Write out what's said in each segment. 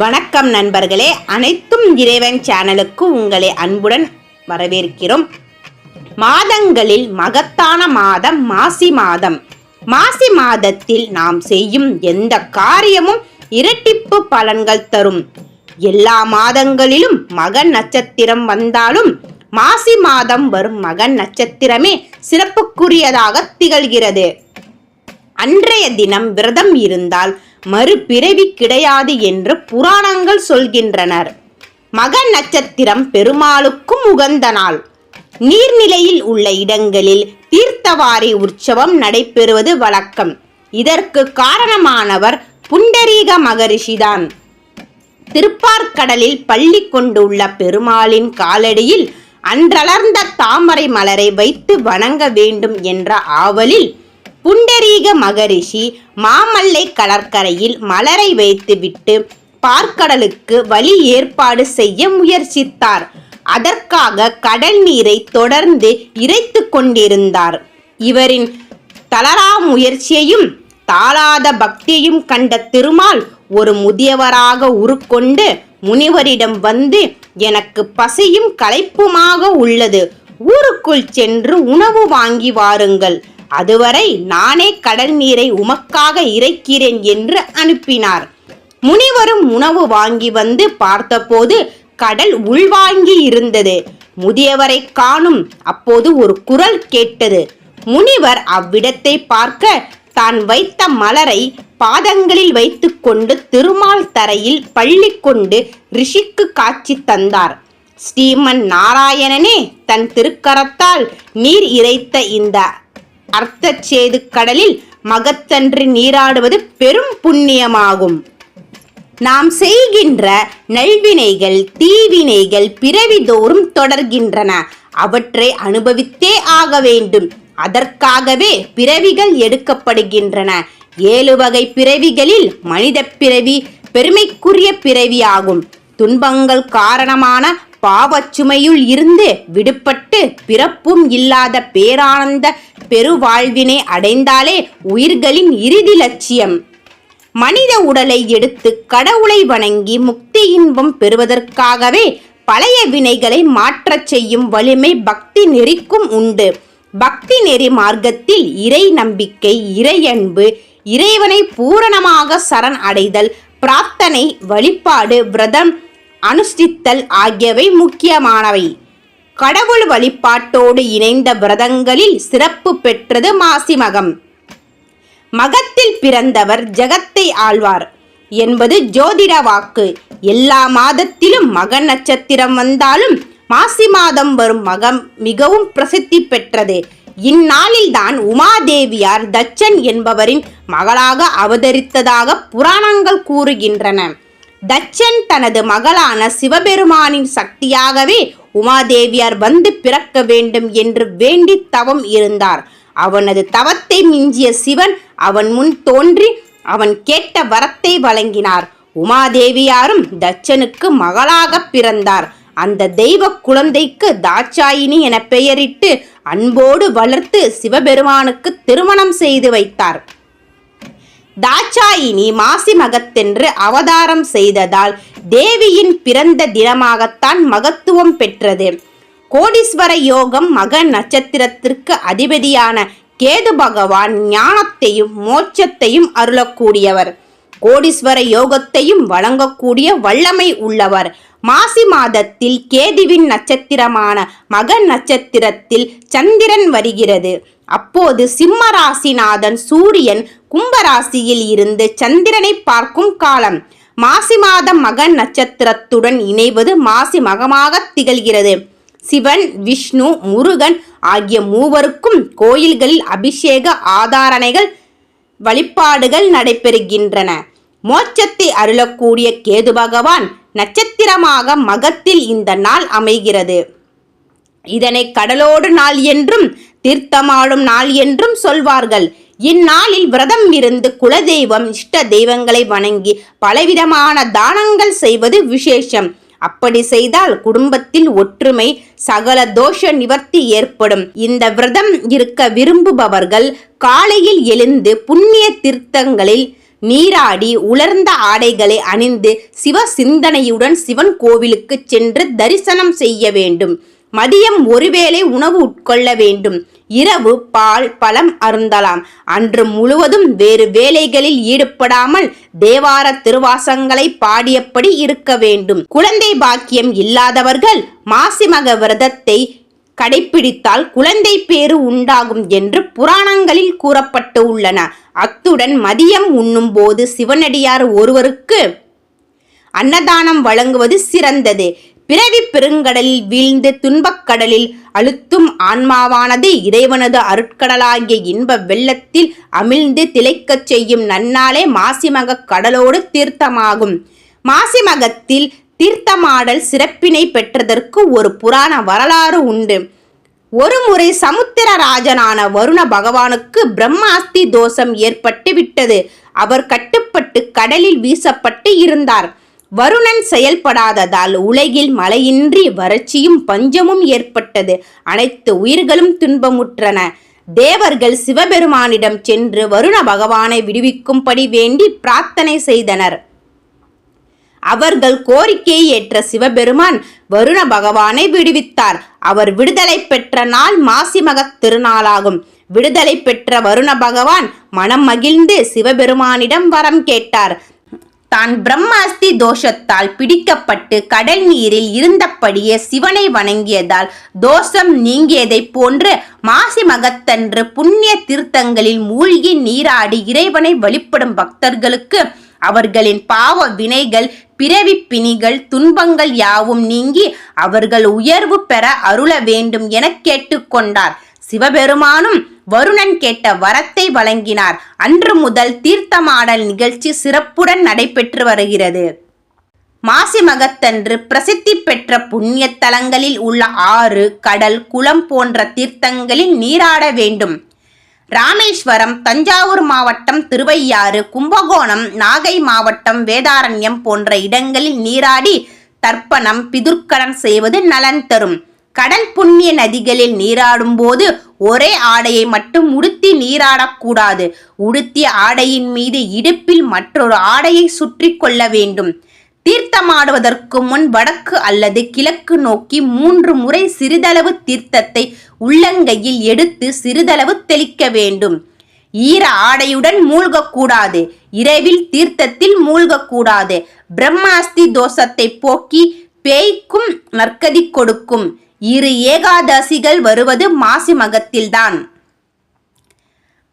வணக்கம் நண்பர்களே. அனைத்தும் இறைவன் சேனலுக்கு உங்களை அன்புடன் வரவேற்கிறோம். மாதங்களில் மகத்தான மாதம் மாசி மாதம். மாசி மாதத்தில் நாம் செய்யும் எந்த காரியமும் இரட்டிப்பு பலன்கள் தரும். எல்லா மாதங்களிலும் மகன் நட்சத்திரம் வந்தாலும் மாசி மாதம் வரும் மகன் நட்சத்திரமே சிறப்புக்குரியதாக திகழ்கிறது. அன்றைய தினம் விரதம் இருந்தால் மறுபிறவி கிடையாது என்று புராணங்கள் சொல்கின்றனர். மகன் நட்சத்திரம் பெருமாளுக்கும் உகந்த நாள். நீர்நிலையில் உள்ள இடங்களில் தீர்த்தவாரி உற்சவம் நடைபெறுவது வழக்கம். இதற்கு காரணமானவர் புண்டரீக மகரிஷிதான். திருப்பார்கடலில் பள்ளி கொண்டுள்ள பெருமாளின் காலடியில் அன்றளர்ந்த தாமரை மலரை வைத்து வணங்க வேண்டும் என்ற ஆவலில் புண்டரீக மகரிஷி மாமல்லை கடற்கரையில் மலரை வைத்துவிட்டு பார்க்கடலுக்கு வழி ஏற்பாடு செய்ய முயற்சித்தார். அதற்காக கடல் நீரை தொடர்ந்து இறைத்து கொண்டிருந்தார். இவரின் தளரா முயற்சியையும் தாளாத பக்தியையும் கண்ட திருமால் ஒரு முதியவராக உருக்கொண்டு முனிவரிடம் வந்து எனக்கு பசியும் களைப்புமாக உள்ளது. ஊருக்குள் சென்று உணவு வாங்கி வாருங்கள். அதுவரை நானே கடல் நீரை உமக்காக இறைக்கிறேன் என்று அனுப்பினார். முனிவரும் உணவு வாங்கி வந்து பார்த்தபோது கடல் உள்வாங்கி இருந்தது. முதியவரை காணும் அப்போது ஒரு குரல் கேட்டது. முனிவர் அவ்விடத்தை பார்க்க தான் வைத்த மலரை பாதங்களில் வைத்துக்கொண்டு திருமால் தரையில் பள்ளி கொண்டு ரிஷிக்கு காட்சி தந்தார். ஸ்ரீமன் நாராயணனே தன் திருக்கரத்தால் நீர் இறைத்த இந்த அர்த்தச்சேது கடலில் மகத்தன்று நீராடுவது பெரும் புண்ணியமாகும். நாம் செய்கின்ற நல்வினைகள் தீவினைகள் பிறவிதோறும் தொடர்கின்றன. அவற்றை அனுபவித்தே ஆக வேண்டும். அதற்காகவே பிறவிகள் எடுக்கப்படுகின்றன. ஏழு வகை பிறவிகளில் மனித பிறவி பெருமைக்குரிய பிறவியாகும். துன்பங்கள் காரணமான பாவச்சுமையுள் இருந்து விடுபட்டு பிறப்பும் இல்லாத பேரானந்த பெருவாழ்வினை அடைந்தாலே உயிர்களின் இறுதி லட்சியம். மனித உடலை எடுத்து கடவுளை வணங்கி முக்தி இன்பம் பெறுவதற்காகவே பழைய வினைகளை மாற்றச் செய்யும் வலிமை பக்தி நெறிக்கும் உண்டு. பக்தி நெறி மார்க்கத்தில் இறை நம்பிக்கை இறையன்பு இறைவனை பூரணமாக சரண் அடைதல் பிரார்த்தனை வழிபாடு விரதம் அனுஷ்டித்தல் ஆகியவை முக்கியமானவை. கடவுள் வழிபாட்டோடு இணைந்த விரதங்களில் சிறப்பு பெற்றது மாசிமகம். மகத்தில் பிறந்தவர் ஜகத்தை ஆழ்வார் என்பது ஜோதிட வாக்கு. எல்லா மாதத்திலும் மக நட்சத்திரம் வந்தாலும் மாசி மாதம் வரும் மகம் மிகவும் பிரசித்தி பெற்றது. இந்நாளில்தான் உமாதேவியார் தச்சன் என்பவரின் மகளாக அவதரித்ததாக புராணங்கள் கூறுகின்றன. தச்சன் தனது மகளான சிவபெருமானின் சக்தியாகவே உமாதேவியார் வந்து பிறக்க வேண்டும் என்று வேண்டி தவம் இருந்தார். அவனது தவத்தை மிஞ்சிய சிவன் அவன் முன் தோன்றி அவன் கேட்ட வரத்தை வழங்கினார். உமாதேவியாரும் தச்சனுக்கு மகளாக பிறந்தார். அந்த தெய்வ குழந்தைக்கு தாட்சாயினி என பெயரிட்டு அன்போடு வளர்த்து சிவபெருமானுக்கு திருமணம் செய்து வைத்தார். தாட்சாயினி மாசி மகத்தென்று அவதாரம் செய்ததால் தேவியின் பிறந்த தினமாகத்தான் மகத்துவம் பெற்றது. கோடீஸ்வர யோகம் மக நட்சத்திரத்திற்கு அதிபதியான கேது பகவான் ஞானத்தையும் மோட்சத்தையும் அருளக்கூடியவர். கோடீஸ்வர யோகத்தையும் வழங்கக்கூடிய வல்லமை உள்ளவர். மாசி மாதத்தில் கேதுவின் நட்சத்திரமான மக நட்சத்திரத்தில் சந்திரன் வருகிறது. அப்போது சிம்ம ராசிநாதன் சூரியன் கும்பராசியில் இருந்து சந்திரனை பார்க்கும் காலம். மாசி மாதம் மகன் நட்சத்திரத்துடன் இணைவது மாசி மகமாக திகழ்கிறது. சிவன் விஷ்ணு முருகன் ஆகிய மூவருக்கும் கோயில்களில் அபிஷேக ஆதாரணைகள் வழிபாடுகள் நடைபெறுகின்றன. மோட்சத்தை அருளக்கூடிய கேது பகவான் நட்சத்திரமாக மகத்தில் இந்த நாள் அமைகிறது. இதனை கடலோடு நாள் என்றும் தீர்த்தமாடும் நாள் என்றும் சொல்வார்கள். இந்நாளில் விரதம் இருந்து குலதெய்வம் இஷ்ட தெய்வங்களை வணங்கி பலவிதமான தானங்கள் செய்வது விசேஷம். அப்படி செய்தால் குடும்பத்தில் ஒற்றுமை சகல தோஷ நிவர்த்தி ஏற்படும். இந்த விரதம் இருக்க விரும்புபவர்கள் காலையில் எழுந்து புண்ணிய தீர்த்தங்களில் நீராடி உலர்ந்த ஆடைகளை அணிந்து சிவ சிந்தனையுடன் சிவன் கோவிலுக்கு சென்று தரிசனம் செய்ய வேண்டும். மதியம் ஒருவேளை உணவு உட்கொள்ள வேண்டும். இரவு பால் பழம் அருந்தலாம். அன்று முழுவதும் வேறு வேலைகளில் ஈடுபடாமல் தேவார திருவாசங்களை பாடியபடி இருக்க வேண்டும். குழந்தை பாக்கியம் இல்லாதவர்கள் மாசிமக விரதத்தை கடைபிடித்தால் குழந்தை பேறு உண்டாகும் என்று புராணங்களில் கூறப்பட்டு உள்ளன. அத்துடன் மதியம் உண்ணும் போது சிவனடியார் ஒருவருக்கு அன்னதானம் வழங்குவது சிறந்தது. பிறவி பெருங்கடலில் வீழ்ந்து துன்பக்கடலில் அழுத்தும் ஆன்மாவானது இறைவனது அருட்கடலாகிய இன்ப வெள்ளத்தில் அமிழ்ந்து திளைக்கச் செய்யும் நன்னாளே மாசிமக கடலோடு தீர்த்தமாகும். மாசிமகத்தில் தீர்த்தமாடல் சிறப்பினை பெற்றதற்கு ஒரு புராண வரலாறு உண்டு. ஒருமுறை சமுத்திரராஜனான வருண பகவானுக்கு பிரம்மாஸ்தி தோஷம் ஏற்பட்டு விட்டது. அவர் கட்டுப்பட்டு கடலில் வீசப்பட்டு இருந்தார். வருணன் செயல்படாததால் உலகில் மழையின்றி வறட்சியும் பஞ்சமும் ஏற்பட்டது. அனைத்து உயிர்களும் துன்பமுற்றன. தேவர்கள் சிவபெருமானிடம் சென்று வருண பகவானை விடுவிக்கும்படி வேண்டி பிரார்த்தனை செய்தனர். அவர்கள் கோரிக்கையை ஏற்ற சிவபெருமான் வருண பகவானை விடுவித்தார். அவர் விடுதலை பெற்ற நாள் மாசிமகத் திருநாளாகும். விடுதலை பெற்ற வருண பகவான் மனம் மகிழ்ந்து சிவபெருமானிடம் வரம் கேட்டார். தான் பிரம்மாஸ்தி தோஷத்தால் பிடிக்கப்பட்டு கடல் நீரில் இருந்தபடியே சிவனை வணங்கியதால் தோஷம் நீங்கியதைப் போன்று மாசி மகத்தன்று புண்ணிய தீர்த்தங்களில் மூழ்கி நீராடி இறைவனை வழிபடும் பக்தர்களுக்கு அவர்களின் பாவ வினைகள் பிறவி பிணிகள் துன்பங்கள் யாவும் நீங்கி அவர்கள் உயர்வு பெற அருள வேண்டும் என கேட்டுக்கொண்டார் சிவபெருமானும் வருணன் கேட்ட வரத்தை வழங்கினார். அன்று முதல் தீர்த்தமாடல் நிகழ்ச்சி சிறப்புடன் நடைபெற்று வருகிறது. மாசி மகத்தன்று பிரசித்தி பெற்ற புண்ணிய தலங்களில் உள்ள ஆறு கடல் குளம் போன்ற தீர்த்தங்களில் நீராட வேண்டும். ராமேஸ்வரம் தஞ்சாவூர் மாவட்டம் திருவையாறு கும்பகோணம் நாகை மாவட்டம் வேதாரண்யம் போன்ற இடங்களில் நீராடி தர்ப்பணம் பிதுர்க்கடன் செய்வது நலன் தரும். கடல் புண்ணிய நதிகளில் நீராடும் போது ஒரே ஆடையை மட்டும் உடுத்தி நீராடக்கூடாது. உடுத்திய ஆடையின் மீது இடுப்பில் மற்றொரு ஆடையை சுற்றி கொள்ள வேண்டும். தீர்த்தமாடுவதற்கு முன் வடக்கு அல்லது கிழக்கு நோக்கி மூன்று முறை சிறிதளவு தீர்த்தத்தை உள்ளங்கையில் எடுத்து சிறிதளவு தெளிக்க வேண்டும். ஈர ஆடையுடன் மூழ்கக்கூடாது. இரவில் தீர்த்தத்தில் மூழ்கக்கூடாது. பிரம்மாஸ்தி தோஷத்தை போக்கி பேய்க்கும் நற்கதி கொடுக்கும். இரு ஏகாதசிகள் வருவது மாசி மகத்தில்தான்.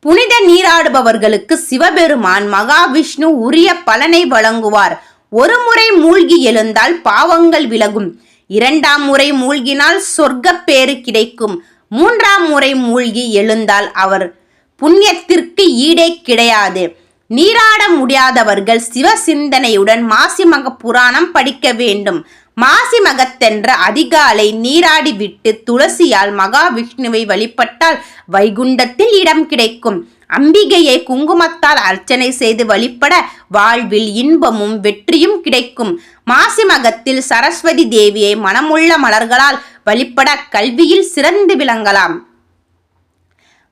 புனித நீராடுபவர்களுக்கு சிவபெருமான் மகாவிஷ்ணு உரிய பலனை வழங்குவார். ஒரு முறை மூழ்கி எழுந்தால் பாவங்கள் விலகும். இரண்டாம் முறை மூழ்கினால் சொர்க்க பேறு கிடைக்கும். மூன்றாம் முறை மூழ்கி எழுந்தால் அவர் புண்ணியத்திற்கு ஈடே கிடையாது. நீராட முடியாதவர்கள் சிவ சிந்தனையுடன் மாசிமக புராணம் படிக்க வேண்டும். மாசி மகத்தென்ற அதிகாலை நீராடி விட்டு துளசியால் மகாவிஷ்ணுவை வழிபட்டால் வைகுண்டத்தில் இடம் கிடைக்கும். அம்பிகையை குங்குமத்தால் அர்ச்சனை செய்து வழிபட வாழ்வில் இன்பமும் வெற்றியும் கிடைக்கும். மாசி மகத்தில் சரஸ்வதி தேவியை மனமுள்ள மலர்களால் வழிபட கல்வியில் சிறந்து விளங்கலாம்.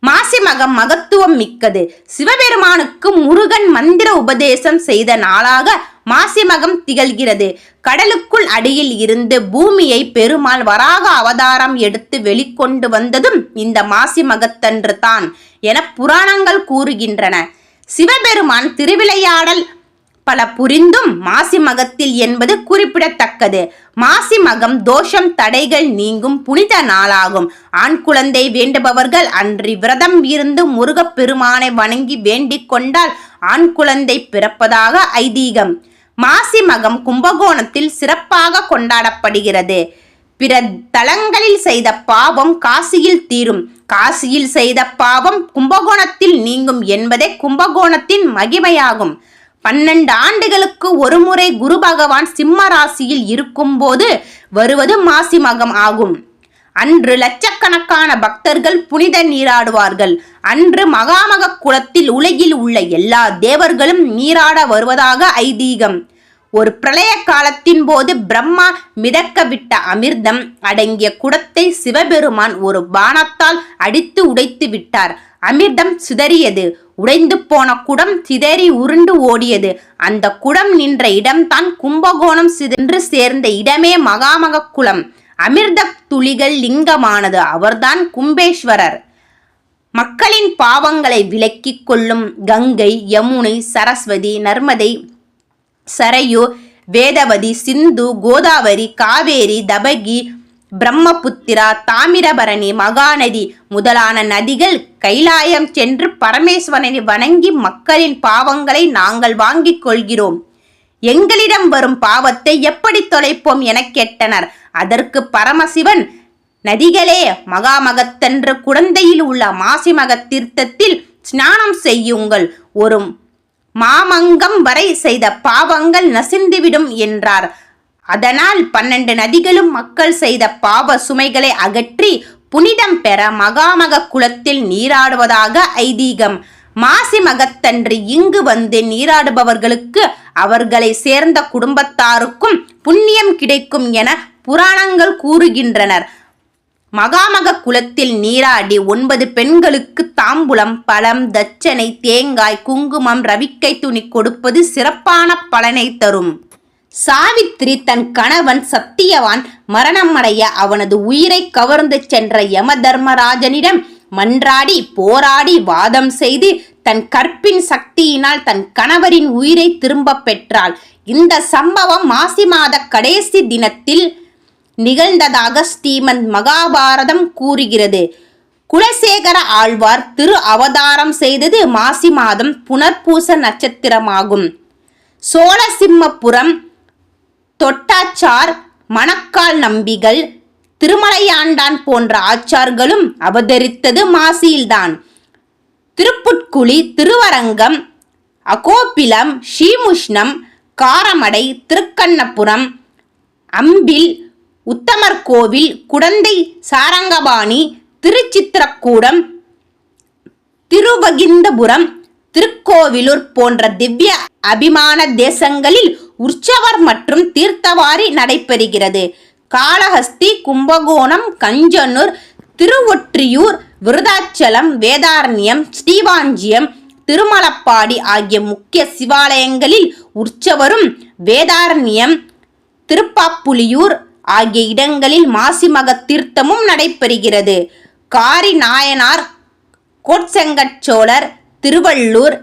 மாசி மகம் மகத்துவம் மிக்கது. சிவபெருமானுக்கு முருகன் மந்திர உபதேசம் செய்த நாளாக மாசிமகம் திகழ்கிறது. கடலுக்குள் அடியில் இருந்து பூமியை பெருமாள் வராக அவதாரம் எடுத்து வெளிக்கொண்டு வந்ததும் இந்த மாசி மகத்தன்று தான் என புராணங்கள் கூறுகின்றன. சிவபெருமான் திருவிளையாடல் பல புரிந்தும் மாசி மகத்தில் என்பது குறிப்பிடத்தக்கது. மாசி மகம் தோஷம் தடைகள் நீங்கும் புனித நாளாகும். ஆண் குழந்தை வேண்டுபவர்கள் அன்றி விரதம் இருந்து முருகப்பெருமானை வணங்கி வேண்டிக் கொண்டால் ஆண் குழந்தை பிறப்பதாக ஐதீகம். மாசி மகம் கும்பகோணத்தில் சிறப்பாக கொண்டாடப்படுகிறது. பிற தலங்களில் செய்த பாவம் காசியில் தீரும். காசியில் செய்த பாவம் கும்பகோணத்தில் நீங்கும் என்பதே கும்பகோணத்தின் மகிமையாகும். பன்னெண்டு ஆண்டுகளுக்கு ஒருமுறை குரு பகவான் சிம்ம ராசியில் இருக்கும்போது வருவது மாசி மகம் ஆகும். அன்று லட்சக்கணக்கான பக்தர்கள் புனித நீராடுவார்கள். அன்று மகாமக குளத்தில் உலகில் உள்ள எல்லா தேவர்களும் நீராட வருவதாக ஐதீகம். ஒரு பிரளய காலத்தின் போது பிரம்மா மிதக்க விட்ட அமிர்தம் அடங்கிய குடத்தை சிவபெருமான் ஒரு பானத்தால் அடித்து உடைத்து விட்டார். அமிர்தம் சிதறியது. உடைந்து போன குடம் சிதறி உருண்டு ஓடியது. அந்த குடம் நின்ற இடம்தான் கும்பகோணம் சிதன்று சேர்ந்த இடமே மகாமக குளம். அமிர்த துளிகள் லிங்கமானது அவர்தான் கும்பேஸ்வரர். மக்களின் பாவங்களை விலக்கிக் கொள்ளும் கங்கை யமுனை சரஸ்வதி நர்மதை சரையு வேதவதி சிந்து கோதாவரி காவேரி தபகி பிரம்மபுத்திரா தாமிரபரணி மகாநதி முதலான நதிகள் கைலாயம் சென்று பரமேஸ்வரனை வணங்கி மக்களின் பாவங்களை நாங்கள் வாங்கிக் கொள்கிறோம். எங்களிடம் வரும் பாவத்தை எப்படி தொலைப்போம் எனக் கேட்டனர். அதற்கு பரமசிவன் நதிகளே மகாமகத்தன்று குழந்தையில் உள்ள மாசிமக தீர்த்தத்தில் ஸ்நானம் செய்யுங்கள். ஒரு மாமங்கம் வரை செய்த பாவங்கள் நசிந்துவிடும் என்றார். அதனால் பன்னெண்டு நதிகளும் மக்கள் செய்த பாவ சுமைகளை அகற்றி புனிதம் பெற மகாமக குளத்தில் நீராடுவதாக ஐதீகம். மாசி மகத்தன்று இங்கு வந்து நீராடுபவர்களுக்கு அவர்களை சேர்ந்த குடும்பத்தாருக்கும் புண்ணியம் கிடைக்கும் என புராணங்கள் கூறுகின்றனர். மகாமக குலத்தில் நீராடி ஒன்பது பெண்களுக்கு தாம்பூலம் பழம் தட்சணை தேங்காய் குங்குமம் ரவிக்கை துணி கொடுப்பது சிறப்பான பலனை தரும். சாவித்திரி தன் கணவன் சத்தியவான் மரணமடைய அவனது உயிரை கவர்ந்து சென்ற யம தர்மராஜனிடம் மன்றாடி போராடி வாதம் செய்து தன் கற்பின் சக்தியினால் தன் கணவரின் உயிரை திரும்பப் பெற்றாள். இந்த சம்பவம் மாசி மாத கடைசி தினத்தில் நிகழ்ந்ததாக ஸ்ரீமந்த் மகாபாரதம் கூறுகிறது. குலசேகர ஆழ்வார் திரு அவதாரம் செய்தது மாசி மாதம் புனர்பூச நட்சத்திரமாகும். சோழசிம்மபுரம் தொட்டாச்சார் மணக்கால் நம்பிகள் திருமலையாண்டான் போன்ற ஆச்சார்களும் அவதரித்தது மாசியில்தான். திருப்புட்குழி திருவரங்கம் அகோபிலம் ஸ்ரீமுஷ்ணம் காரமடை திருக்கண்ணபுரம் அம்பில் உத்தமர் கோவில் குடந்தை சாரங்கபாணி திருச்சித்திரக்கூடம் திருவகிந்தபுரம் திருக்கோவிலூர் போன்ற திவ்ய அபிமான தேசங்களில் உற்சவர் மற்றும் தீர்த்தவாரி நடைபெறுகிறது. காளஹஸ்தி கும்பகோணம் கஞ்சனூர் திருவொற்றியூர் விருதாச்சலம் வேதாரண்யம் ஸ்ரீவாஞ்சியம் திருமலப்பாடி ஆகிய முக்கிய சிவாலயங்களில் உற்சவரும் வேதாரண்யம் திருப்பாப்புலியூர் ஆகிய இடங்களில் மாசிமக தீர்த்தமும் நடைபெறுகிறது. காரி நாயனார் கோட்செங்கச்சோழர் திருவள்ளூர்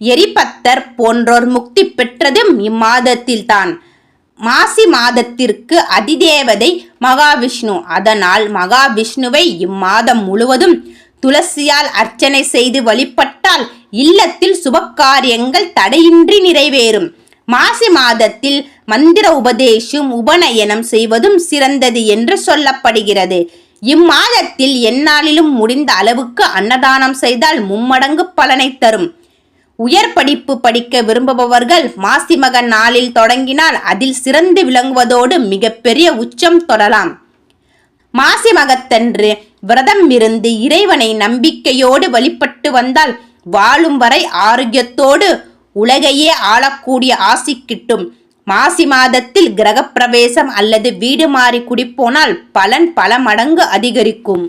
எரிபத்தர் போன்றோர் முக்தி பெற்றதும் இம்மாதத்தில்தான். மாசி மாதத்திற்கு அதிதேவதை மகாவிஷ்ணு. அதனால் மகாவிஷ்ணுவை இம்மாதம் முழுவதும் துளசியால் அர்ச்சனை செய்து வழிபட்டால் இல்லத்தில் சுபகாரியங்கள் தடையின்றி நிறைவேறும். மாசி மாதத்தில் மந்திர உபதேசம் உபநயனம் செய்வதும் சிறந்தது என்று சொல்லப்படுகிறது. இம்மாதத்தில் எந்நாளிலும் முடிந்த அளவுக்கு அன்னதானம் செய்தால் மும்மடங்கு பலனை தரும். உயர் படிப்பு படிக்க விரும்புபவர்கள் மாசிமக நாளில் தொடங்கினால் அதில் சிறந்து விளங்குவதோடு மிகப்பெரிய உச்சம் தொடலாம். மாசி மகத்தன்று விரதம் இருந்து இறைவனை நம்பிக்கையோடு வழிபட்டு வந்தால் வாழும் வரை ஆரோக்கியத்தோடு உலகையே ஆளக்கூடிய ஆசி கிட்டும். மாசி மாதத்தில் கிரகப்பிரவேசம் அல்லது வீடு மாறி குடிப்போனால் பலன் பல மடங்கு அதிகரிக்கும்.